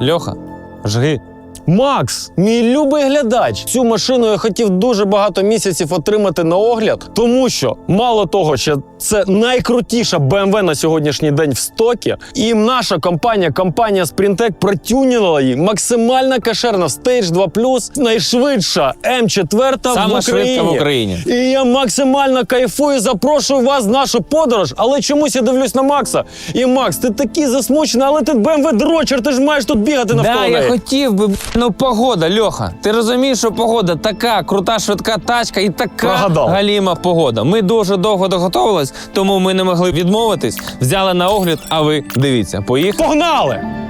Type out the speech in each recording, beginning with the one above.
Льоха, жги. Макс, мій любий глядач, цю машину я хотів дуже багато місяців отримати на огляд, тому що мало того, що це найкрутіша BMW на сьогоднішній день в стокі, і наша компанія, компанія Sprintec, протюнила її максимально кашерна Stage 2 найшвидша М4 Сама в Україні. в Україні. І я максимально кайфую, запрошую вас в нашу подорож, але чомусь я дивлюсь на Макса. І Макс, ти такий засмучений, але ти BMW дрочер, ти ж маєш тут бігати навколо Да, я хотів би, ну погода, Льоха. Ти розумієш, що погода така крута, швидка тачка і така Прогадав. галіма погода. Ми дуже довго доготовились, тому ми не могли відмовитись. Взяли на огляд, а ви дивіться, поїхали. Погнали!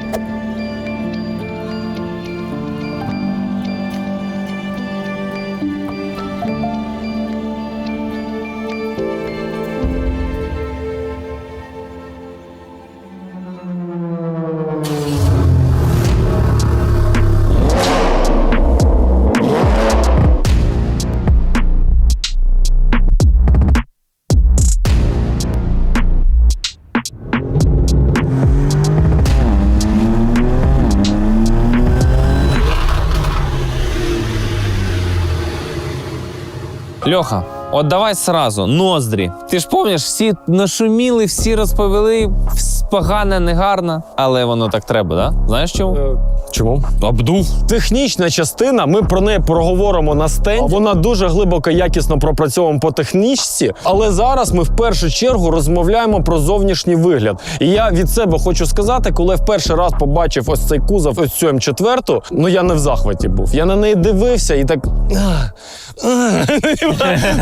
Льоха, от давай сразу, ноздрі. Ти ж пам'ятаєш, всі нашуміли, всі розповіли, вс- погано, негарно, але воно так треба, да? Знаєш чому? Чому? Обдув. Технічна частина, ми про неї проговоримо на стенді. Вона дуже глибоко якісно пропрацьована по технічці. Але зараз ми в першу чергу розмовляємо про зовнішній вигляд. І я від себе хочу сказати, коли я в перший раз побачив ось цей кузов, ось цю М4, ну я не в захваті був. Я на неї дивився і так.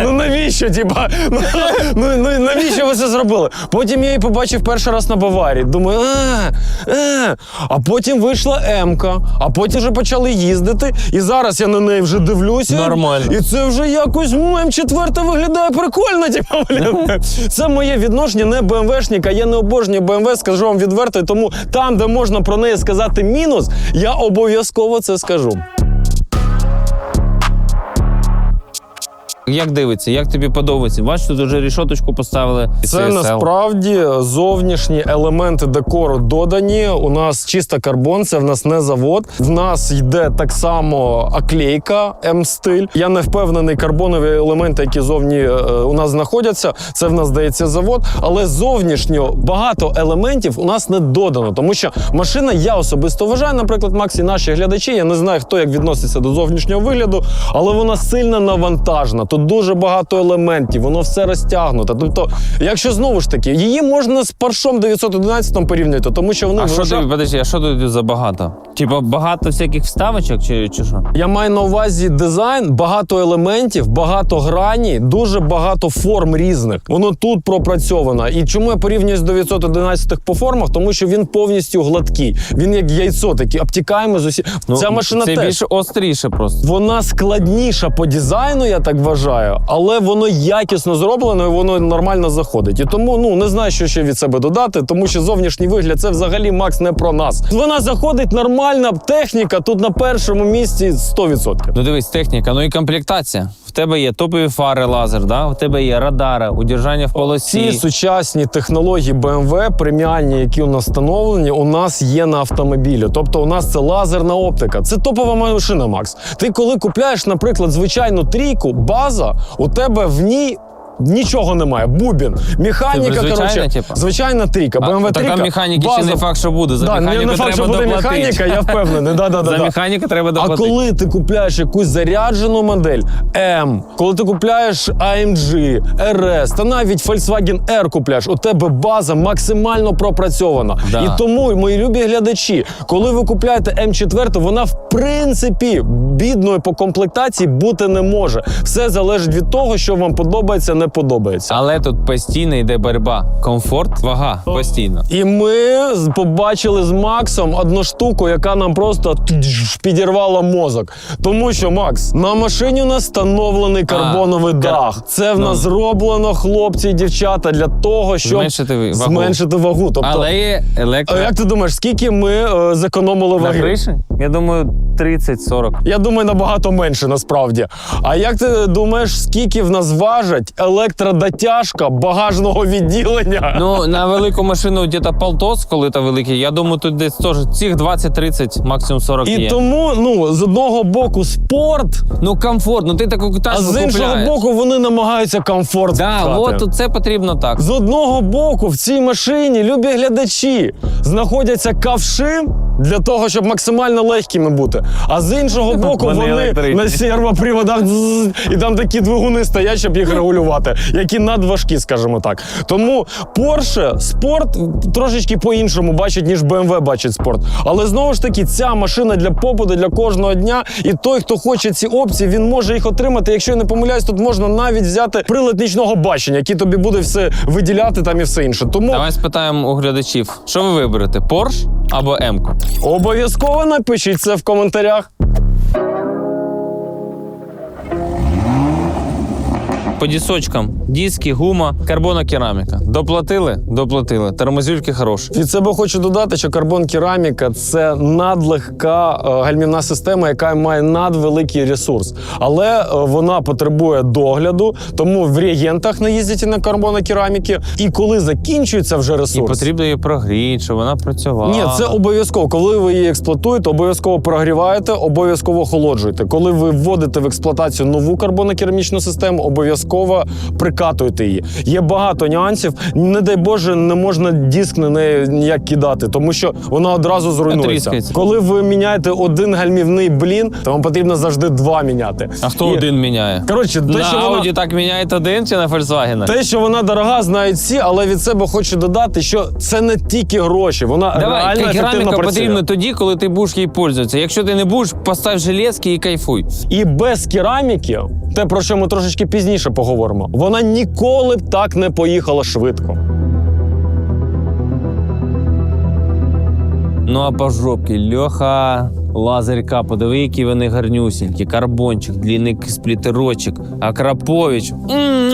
Ну навіщо? Типа, ну, ну, ну навіщо ви це зробили? Потім я її побачив перший раз на Баварії. Думаю, а, а. а потім вийшла М-ка, а потім вже почали їздити. І зараз я на неї вже дивлюся. Нормально. І це вже якось ну, М4 виглядає прикольно. Типа, блін. Це моє відношення не БМВшника. Я не обожнюю БМВ, скажу вам відверто. І тому там, де можна про неї сказати мінус, я обов'язково це скажу. Як дивиться, як тобі подобається? Бачиш, тут вже рішоточку поставили. Це CSL. насправді зовнішні елементи декору додані. У нас чиста карбон, це в нас не завод. В нас йде так само аклейка М-стиль. Я не впевнений, карбонові елементи, які зовні е, у нас знаходяться. Це в нас здається завод. Але зовнішньо багато елементів у нас не додано, тому що машина, я особисто вважаю, наприклад, Макс і наші глядачі. Я не знаю, хто як відноситься до зовнішнього вигляду, але вона сильно навантажена. Тут дуже багато елементів, воно все розтягнуто. Тобто, якщо знову ж таки, її можна з паршом 911 порівняти, тому що вони А що тобі, подожди, а що тут забагато? Типа багато всяких вставочок чи, чи що? Я маю на увазі дизайн, багато елементів, багато грані, дуже багато форм різних. Воно тут пропрацьовано. І чому я порівнюю з 911 по формах? Тому що він повністю гладкий. Він як яйцо, такий обтікаємо з усі. Ця машина Ну, це теж. більш остріше просто. Вона складніша по дизайну, я так вважаю, але воно якісно зроблено і воно нормально заходить. І тому ну не знаю, що ще від себе додати, тому що зовнішній вигляд це взагалі Макс не про нас. Вона заходить нормальна техніка. Тут на першому місці 100%. Ну дивись, техніка, ну і комплектація. В тебе є топові фари лазер, да? у тебе є радари, удержання в полосі. Ці сучасні технології BMW, преміальні, які у нас встановлені, у нас є на автомобілі. Тобто, у нас це лазерна оптика. Це топова машина, Макс. Ти коли купляєш, наприклад, звичайну трійку, база, у тебе в ній. Нічого немає, бубін, механіка, Це звичайна, коротше, типа? звичайна трійка, BMW така трійка, механіки ще база. не факт, що буде. За да, не, механіку не факт, що треба буде доплатити. механіка, я впевнений. Да, да, да, За да. механіку треба А доплатити. коли ти купляєш якусь заряджену модель М, коли ти купляєш AMG, RS, та навіть Volkswagen R купляєш, у тебе база максимально пропрацьована. Да. І тому, мої любі глядачі, коли ви купляєте М4, вона в принципі бідною по комплектації бути не може. Все залежить від того, що вам подобається, не подобається. Але тут постійно йде боротьба. Комфорт, вага постійно. І ми з- побачили з Максом одну штуку, яка нам просто підірвала мозок. Тому що, Макс, на машині у нас встановлений карбоновий кар- дах. Це в Ну. нас зроблено, хлопці і дівчата, для того, щоб Зменшити ви- вагу. зменшити вагу. Тобто, Але є електро. а як ти думаєш, скільки ми е, зекономили На ваги? криші? Я думаю, 30-40. Я думаю, набагато менше насправді. А як ти думаєш, скільки в нас важить електродотяжка багажного відділення? Ну, на велику машину десь полтос, коли та великий, я думаю, тут десь теж цих 20-30, максимум 40 І є. тому, ну, з одного боку спорт, Ну, комфорт, ну ти таку а тачку з іншого купляєш. боку вони намагаються комфорт. Да, впхати. от це потрібно так. З одного боку в цій машині любі глядачі знаходяться кавши для того, щоб максимально легкими бути. А з іншого боку, Вони вони, на сервоприводах і там такі двигуни стоять, щоб їх регулювати, які надважкі, скажімо так. Тому Porsche спорт трошечки по-іншому бачить, ніж BMW бачить спорт. Але знову ж таки, ця машина для побуду, для кожного дня. І той, хто хоче ці опції, він може їх отримати. Якщо я не помиляюсь, тут можна навіть взяти прилад нічного бачення, який тобі буде все виділяти там і все інше. Тому Давай спитаємо у глядачів, що ви виберете: Porsche або М-ку? Обов'язково напишіть це в коментарях. По дісочкам, диски, гума, карбонокераміка. Доплатили? Доплатили. Тормозюльки хороші. Від себе хочу додати, що карбон кераміка це надлегка е, гальмівна система, яка має надвеликий ресурс, але е, вона потребує догляду, тому в реагентах не їздять на карбонокераміки. І коли закінчується вже І ресурс, потрібно її прогріти, щоб вона працювала. Ні, це обов'язково. Коли ви її експлуатуєте, обов'язково прогріваєте, обов'язково охолоджуєте. Коли ви вводите в експлуатацію нову карбонокерамічну систему, обов'язково прикатуєте її. Є багато нюансів. Не дай Боже, не можна диск на неї ніяк кидати, тому що вона одразу зруйнується. Тріскається. Коли ви міняєте один гальмівний блін, то вам потрібно завжди два міняти. А хто І- один міняє? Коротше, те, на що Audi вона... так міняють один чи на Volkswagen? Те, що вона дорога, знають всі, але від себе хочу додати, що це не тільки гроші, вона Давай, реально ефективно кераміка працює. потрібна тоді, коли ти будеш їй пользуватися. Якщо ти не будеш, постав железки і кайфуй. І без кераміки, те про що ми трошечки пізніше поговоримо, вона ніколи б так не поїхала швидко. Ну а по жопки, Льоха, лазерка, подиви, які вони гарнюсінькі, карбончик, длінний сплітерочок, Акрапович.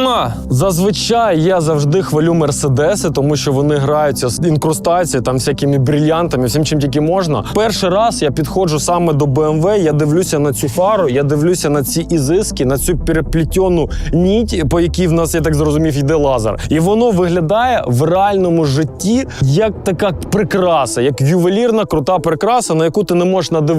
Муа! Зазвичай я завжди хвалю мерседеси, тому що вони граються з інкрустацією, там всякими брильянтами, всім чим тільки можна. Перший раз я підходжу саме до BMW, я дивлюся на цю фару, я дивлюся на ці ізиски, на цю переплетену ніть, по якій в нас, я так зрозумів, йде лазер. І воно виглядає в реальному житті як така прикраса, як ювелірна крута прикраса, на яку ти не можеш надивитися.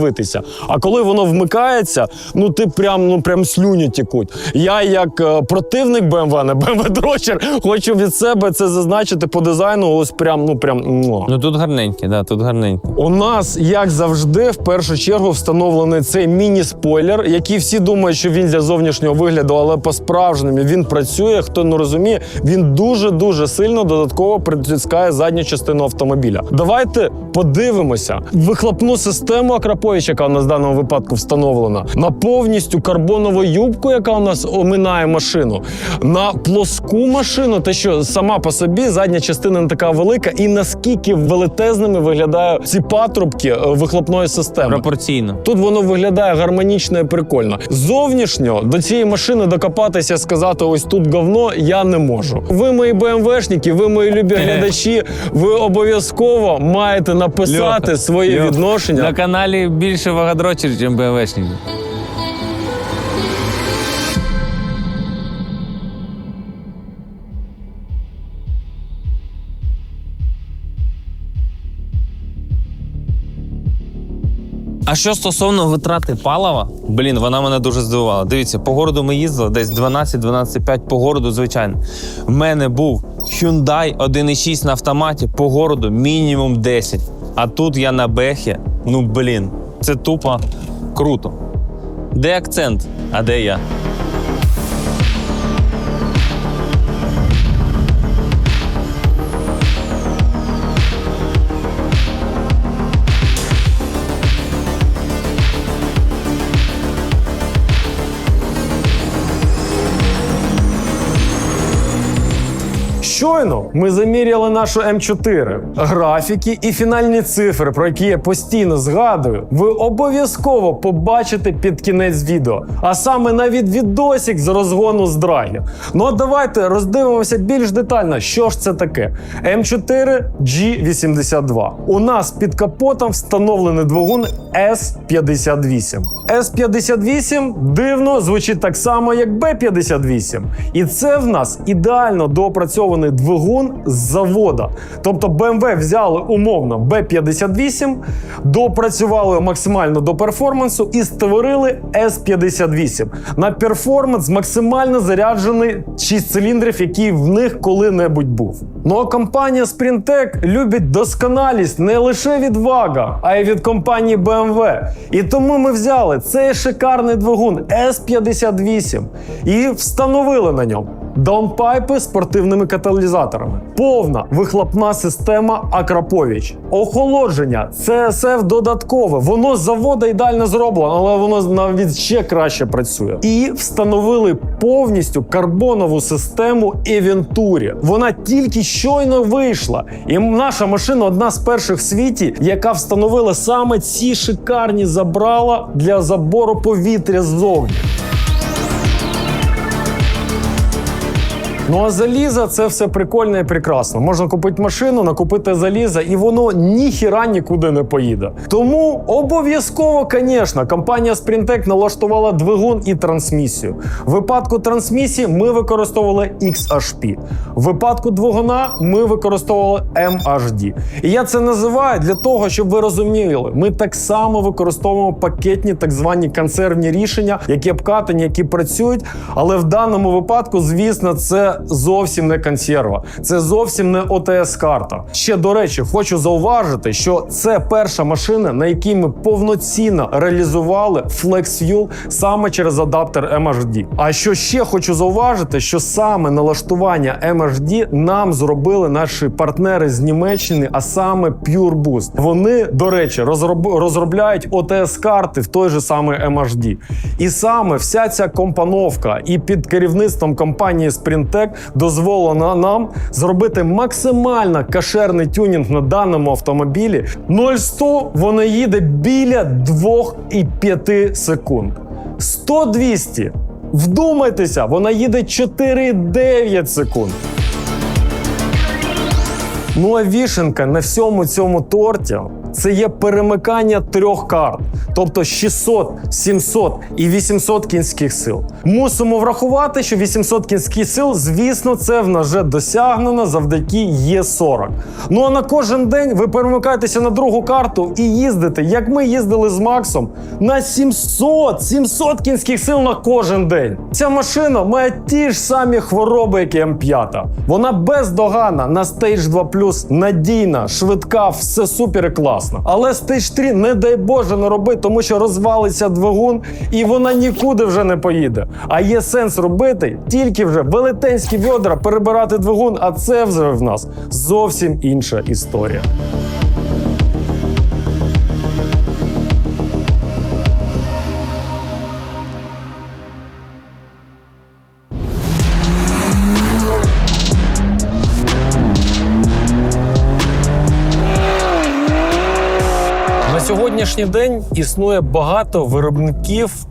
А коли воно вмикається, ну ти прям ну прям слюні тікуть. Я як е, противник BMW, не BMW дрочер, хочу від себе це зазначити по дизайну. Ось прям, ну прям. муа. Ну тут гарненькі, да, тут гарненькі. У нас, як завжди, в першу чергу встановлений цей міні-спойлер, який всі думають, що він для зовнішнього вигляду, але по-справжньому він працює. Хто не розуміє, він дуже дуже сильно додатково притискає задню частину автомобіля. Давайте подивимося вихлопну систему Акрапович, яка у нас в даному випадку встановлена, на повністю карбонову юбку, яка у нас оминає машину, на плоску машину, те, що сама по собі задня частина не така велика, і наскільки велетезними виглядають ці патрубки е, вихлопної системи. Пропорційно. Тут воно виглядає гармонічно і прикольно. Зовнішньо до цієї машини докопатися, сказати ось тут говно, я не можу. Ви мої БМВшники, ви мої любі глядачі. Ви обов'язково маєте написати Льоха, своє Льоха, відношення. На каналі більше вагадрочерів, ніж БМВшників. А що стосовно витрати палива, блін, вона мене дуже здивувала. Дивіться, по городу ми їздили десь 12-12,5 по городу, звичайно. В мене був Hyundai 1.6 на автоматі по городу мінімум 10. А тут я на бехі. Ну блін, це тупо круто. Де акцент? А де я? Щойно ми заміряли нашу М4. Графіки і фінальні цифри, про які я постійно згадую, ви обов'язково побачите під кінець відео, а саме навіть відосик з розгону з драгів. Ну а давайте роздивимося більш детально, що ж це таке. М4 G82. У нас під капотом встановлений двигун С58. С58 дивно звучить так само, як Б58. І це в нас ідеально доопрацьований двигун з завода. Тобто BMW взяли умовно Б58, допрацювали максимально до перформансу і створили С58. На перформанс максимально заряджений 6 циліндрів, який в них коли-небудь був. Ну а компанія Sprintec любить досконалість не лише від Вага, а й від компанії BMW. І тому ми взяли цей шикарний двигун S58 і встановили на ньому. Даунпайпи з спортивними каталізаторами, повна вихлопна система Акраповіч, охолодження, CSF додаткове. Воно з завода ідеально зроблено, але воно навіть ще краще працює. І встановили повністю карбонову систему Eventuri. Вона тільки щойно вийшла. І наша машина одна з перших в світі, яка встановила саме ці шикарні забрала для забору повітря ззовні. Ну а заліза це все прикольно і прекрасно. Можна купити машину, накупити заліза, і воно ніхіра нікуди не поїде. Тому обов'язково, звісно, компанія Sprintec налаштувала двигун і трансмісію. В випадку трансмісії ми використовували XHP. В випадку двигуна ми використовували MHD. І я це називаю для того, щоб ви розуміли, ми так само використовуємо пакетні так звані консервні рішення, які обкатані, які працюють. Але в даному випадку, звісно, це зовсім не консерва, це зовсім не ОТС-карта. Ще до речі, хочу зауважити, що це перша машина, на якій ми повноцінно реалізували Flex Fuel саме через адаптер MHD. А що ще хочу зауважити, що саме налаштування MHD нам зробили наші партнери з Німеччини, а саме Pure Boost. Вони, до речі, розроб... розробляють ОТС-карти в той же самий MHD. І саме вся ця компоновка і під керівництвом компанії Sprintec дозволила нам зробити максимально кашерний тюнінг на даному автомобілі. 0-100 воно їде біля 2,5 секунд. 100-200. Вдумайтеся, вона їде 4,9 секунд. Ну а вішенка на всьому цьому торті це є перемикання трьох карт, тобто 600, 700 і 800 кінських сил. Мусимо врахувати, що 800 кінських сил, звісно, це в нас вже досягнено завдяки Є40. Ну а на кожен день ви перемикаєтеся на другу карту і їздите, як ми їздили з Максом, на 700, 700 кінських сил на кожен день. Ця машина має ті ж самі хвороби, як і М5. Вона бездоганна на Stage 2 надійна, швидка, все супер і класно. Але Stage 3, не дай Боже, не роби, тому що розвалиться двигун і вона нікуди вже не поїде. А є сенс робити тільки вже велетенські відра перебирати двигун, а це вже в нас зовсім інша історія. Сьогоднішній день існує багато виробників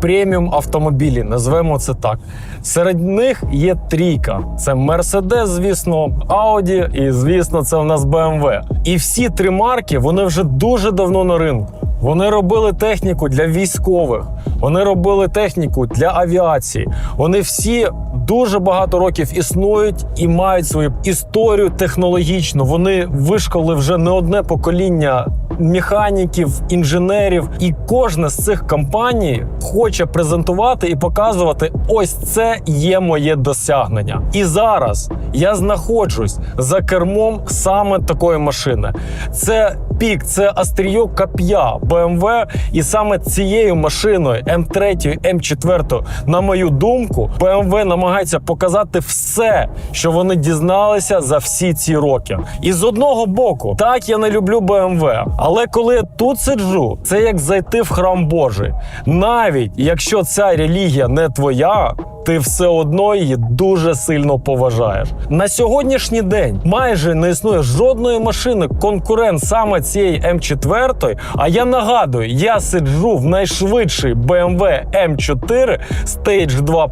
преміум автомобілів, назвемо це так. Серед них є трійка: це Mercedes, звісно, Audi і, звісно, це у нас BMW. І всі три марки вони вже дуже давно на ринку. Вони робили техніку для військових, вони робили техніку для авіації. Вони всі дуже багато років існують і мають свою історію технологічну. Вони вишколи вже не одне покоління механіків, інженерів, і кожна з цих компаній хоче презентувати і показувати: ось це є моє досягнення. І зараз я знаходжусь за кермом саме такої машини. Це пік, це остріє коп'я BMW. І саме цією машиною М3, М4, на мою думку, BMW намагається показати все, що вони дізналися за всі ці роки. І з одного боку, так я не люблю BMW, але коли я тут сиджу, це як зайти в храм Божий. Навіть якщо ця релігія не твоя. ти все одно її дуже сильно поважаєш. На сьогоднішній день майже не існує жодної машини конкурент саме цієї М4. А я нагадую, я сиджу в найшвидшій BMW M4 Stage 2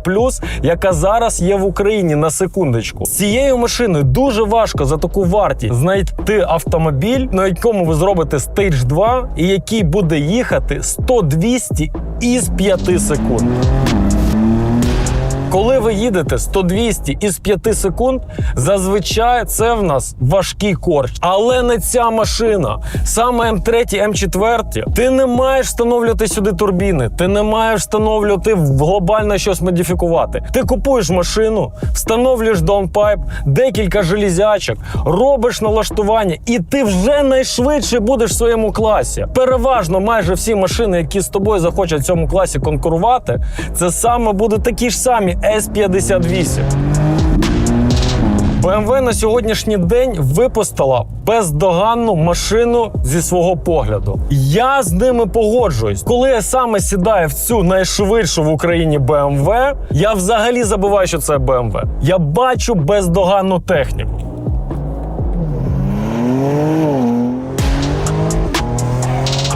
яка зараз є в Україні на секундочку. З цією машиною дуже важко за таку вартість знайти автомобіль, на якому ви зробите Stage 2 і який буде їхати 100-200 із 5 секунд. Коли ви їдете 100-200 із 5 секунд, зазвичай це в нас важкий корч. Але не ця машина. Саме М3, М4, ти не маєш встановлювати сюди турбіни, ти не маєш встановлювати глобально щось модифікувати. Ти купуєш машину, встановлюєш даунпайп, декілька железячок, робиш налаштування, і ти вже найшвидше будеш в своєму класі. Переважно майже всі машини, які з тобою захочуть в цьому класі конкурувати, це саме будуть такі ж самі S58. BMW на сьогоднішній день випустила бездоганну машину зі свого погляду. Я з ними погоджуюсь. Коли я саме сідаю в цю найшвидшу в Україні BMW, я взагалі забуваю, що це BMW. Я бачу бездоганну техніку.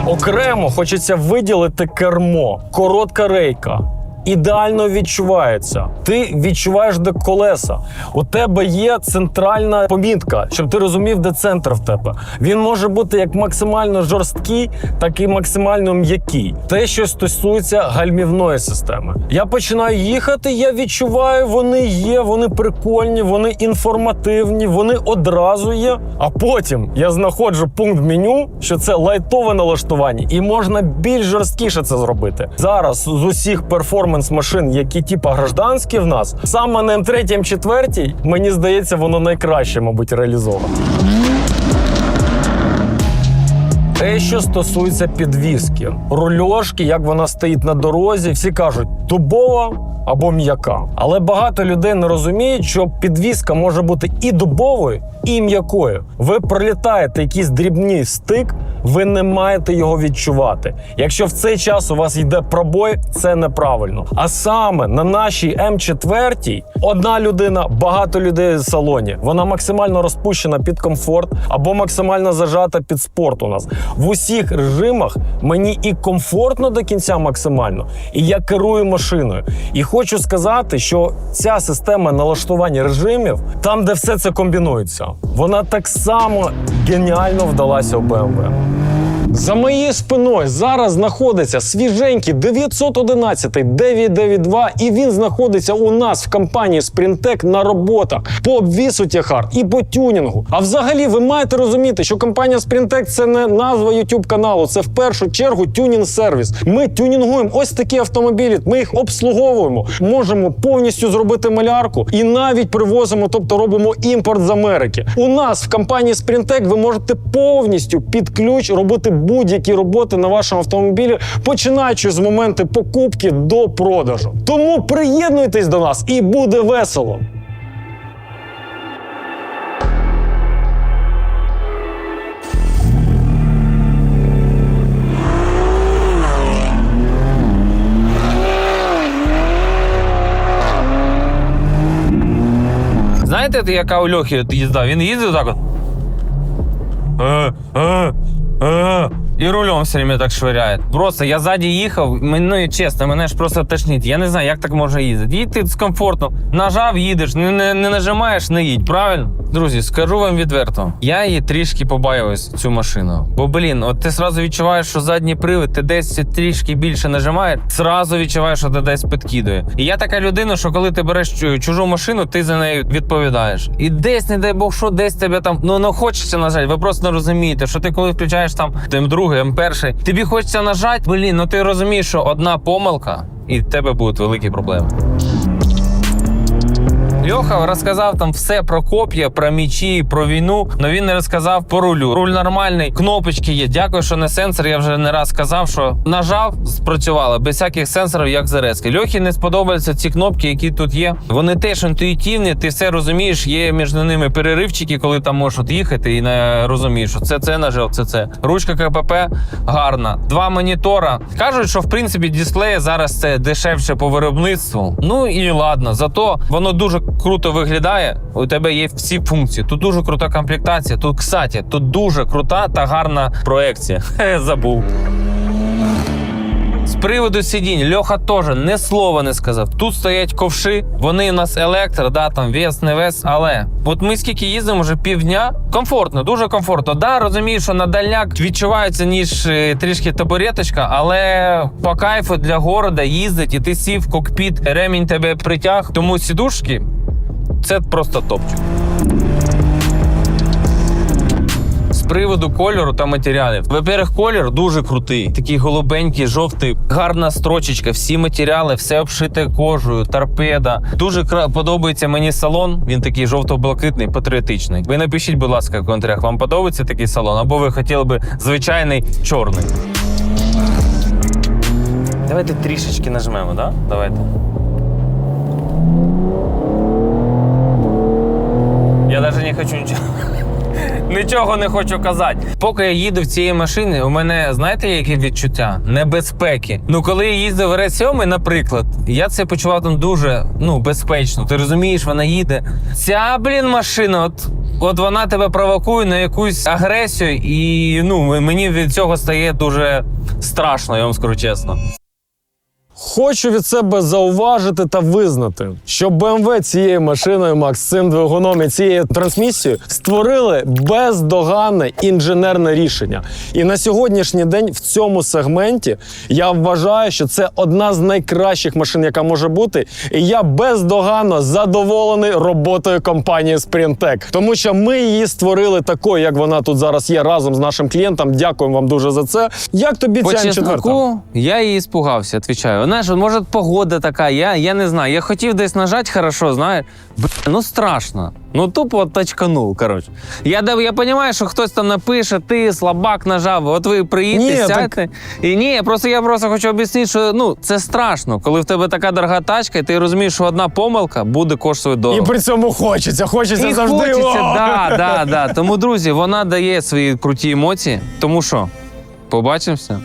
Окремо хочеться виділити кермо, коротка рейка. Ідеально відчувається. Ти відчуваєш, де колеса. У тебе є центральна помітка, щоб ти розумів, де центр в тебе. Він може бути як максимально жорсткий, так і максимально м'який. Те, що стосується гальмівної системи. Я починаю їхати, я відчуваю, вони є, вони прикольні, вони інформативні, вони одразу є. А потім я знаходжу пункт меню, що це лайтове налаштування, і можна більш жорсткіше це зробити. Зараз з усіх перформанс машин, які типа гражданські в нас, саме на М3, М4, мені здається, воно найкраще, мабуть, реалізовано. Те, що стосується підвіски, рульошки, як вона стоїть на дорозі, всі кажуть дубова або м'яка. Але багато людей не розуміють, що підвіска може бути і дубовою, і м'якою. Ви пролітаєте якийсь дрібний стик, ви не маєте його відчувати. Якщо в цей час у вас йде пробой, це неправильно. А саме на нашій М4 одна людина, багато людей в салоні. Вона максимально розпущена під комфорт або максимально зажата під спорт. У нас в усіх режимах мені і комфортно до кінця максимально, і я керую машиною. І хочу сказати, що ця система налаштування режимів, там, де все це комбінується, вона так само геніально вдалася у BMW. За моєю спиною зараз знаходиться свіженький 911 992, і він знаходиться у нас в компанії Sprintec на роботах по обвісу тягар і по тюнінгу. А взагалі ви маєте розуміти, що компанія Sprintec – це не назва YouTube каналу, це в першу чергу тюнінг сервіс. Ми тюнінгуємо ось такі автомобілі. Ми їх обслуговуємо, можемо повністю зробити малярку і навіть привозимо, тобто робимо імпорт з Америки. У нас в компанії Sprintec ви можете повністю під ключ робити будь-які роботи на вашому автомобілі, починаючи з моменту покупки до продажу. Тому приєднуйтесь до нас і буде весело. Знаєте, яка у Льохи їзда? Він їздив так от. Е, е, е, і рулем все время так швиряє. Просто я ззаді їхав, ну і чесно, мене ж просто тошнить. Я не знаю, як так можна їздити. Їдь ти комфортно. Нажав, їдеш, не, не, не нажимаєш, не їдь, правильно? Друзі, скажу вам відверто, я її трішки побаюсь, цю машину. Бо, блін, от ти сразу відчуваєш, що задній привід, ти десь трішки більше нажимаєш, сразу відчуваєш, що ти десь підкидує. І я така людина, що коли ти береш чужу машину, ти за нею відповідаєш. І десь, не дай Бог, що десь тебе там, ну не хочеться нажати. Ви просто не розумієте, що ти коли включаєш там М2, М1, тобі хочеться нажати, блін, ну ти розумієш, що одна помилка, і в тебе будуть великі проблеми. Льоха розказав там все про коп'я, про мічі, про війну, але він не розказав по рулю. Руль нормальний, кнопочки є. Дякую, що не сенсор. Я вже не раз сказав, що нажав, спрацювало без всяких сенсорів, як зарезки. Льохі не сподобаються ці кнопки, які тут є. Вони теж інтуїтивні, ти все розумієш. Є між ними переривчики, коли там можеш от їхати і не розумієш, що це це нажав, це це. Ручка КПП гарна. Два монітора. Кажуть, що в принципі дисплеї зараз це дешевше по виробництву. Ну і ладно, зато воно дуже круто виглядає. У тебе є всі функції. Тут дуже крута комплектація. Тут, кстати, тут дуже крута та гарна проекція. Забув. Приводу сидінь, Льоха теж не слова не сказав. Тут стоять ковши, вони у нас електро, да, там вес, не вес, але от ми скільки їздимо вже півдня, комфортно, дуже комфортно. Да, розумію, що на дальняк відчувається ніж е, трішки табуреточка, але по кайфу для города їздить, і ти сів кокпіт, ремінь тебе притяг. Тому сідушки це просто топчик. Приводу кольору та матеріалів. Во-первых, колір дуже крутий. Такий голубенький, жовтий, гарна строчечка, всі матеріали, все обшите кожею, торпеда. Дуже подобається мені салон. Він такий жовто-блакитний, патріотичний. Ви напишіть, будь ласка, в коментарях, вам подобається такий салон, або ви хотіли би звичайний чорний. Давайте трішечки нажмемо, да? Давайте. Я навіть не хочу нічого. Нічого не хочу казати. Поки я їду в цій машині, у мене знаєте, яке відчуття? Небезпеки. Ну, коли я їздив в РС-7, наприклад, я це почував там дуже ну, безпечно. Ти розумієш, вона їде. Ця, блін, машина, от, от вона тебе провокує на якусь агресію, і ну, мені від цього стає дуже страшно, я вам скажу чесно. Хочу від себе зауважити та визнати, що BMW цією машиною, Макс, цим двигуном і цією трансмісією створили бездоганне інженерне рішення. І на сьогоднішній день в цьому сегменті я вважаю, що це одна з найкращих машин, яка може бути. І я бездоганно задоволений роботою компанії Sprintec. Тому що ми її створили такою, як вона тут зараз є, разом з нашим клієнтом. Дякуємо вам дуже за це. Як тобі По ця М4? чесноку, я її спугався, відповідаю. Знаєш, може погода така, я, я не знаю. Я хотів десь нажати хорошо, знаєш. Бля, ну страшно. Ну тупо тачканув, коротше. Я, я розумію, що хтось там напише, ти слабак нажав, от ви приїдьте, Ні, так- сядьте. І ні, просто я просто хочу об'яснити, що ну, це страшно, коли в тебе така дорога тачка, і ти розумієш, що одна помилка буде коштувати дорого. І при цьому хочеться, хочеться І завжди. хочеться, «О!» да, да, да. Тому, друзі, вона дає свої круті емоції. Тому що, побачимося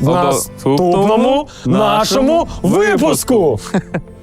наступному нашому випуску.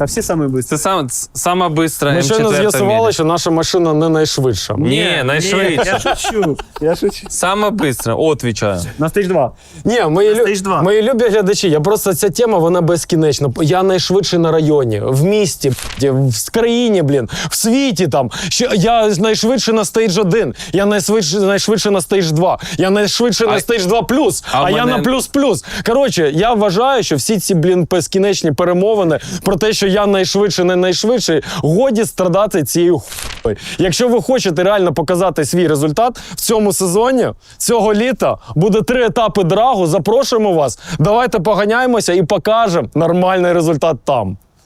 Та всі швидкі. Це сам, сама бистра Ми щойно М4 з'ясували, що наша машина не найшвидша. Ні, найшвидше. Я шучу. Я шучу. Сама бистра, отвічаю. На стейдж 2. Ні, мої, лю... Stage мої любі глядачі, я просто ця тема вона безкінечна. Я найшвидший на районі, в місті, в країні, блін, в світі там. Що я найшвидший на стейдж 1, я найшвидший, найшвидший на стейдж 2, я найшвидший А- на стейдж 2 плюс, а а, я мене- на плюс плюс. Коротше, я вважаю, що всі ці блін безкінечні перемовини про те, що я найшвидше, не найшвидший, годі страдати цією хуйнею. Якщо ви хочете реально показати свій результат в цьому сезоні, цього літа буде три етапи драгу. Запрошуємо вас. Давайте поганяємося і покажемо нормальний результат там.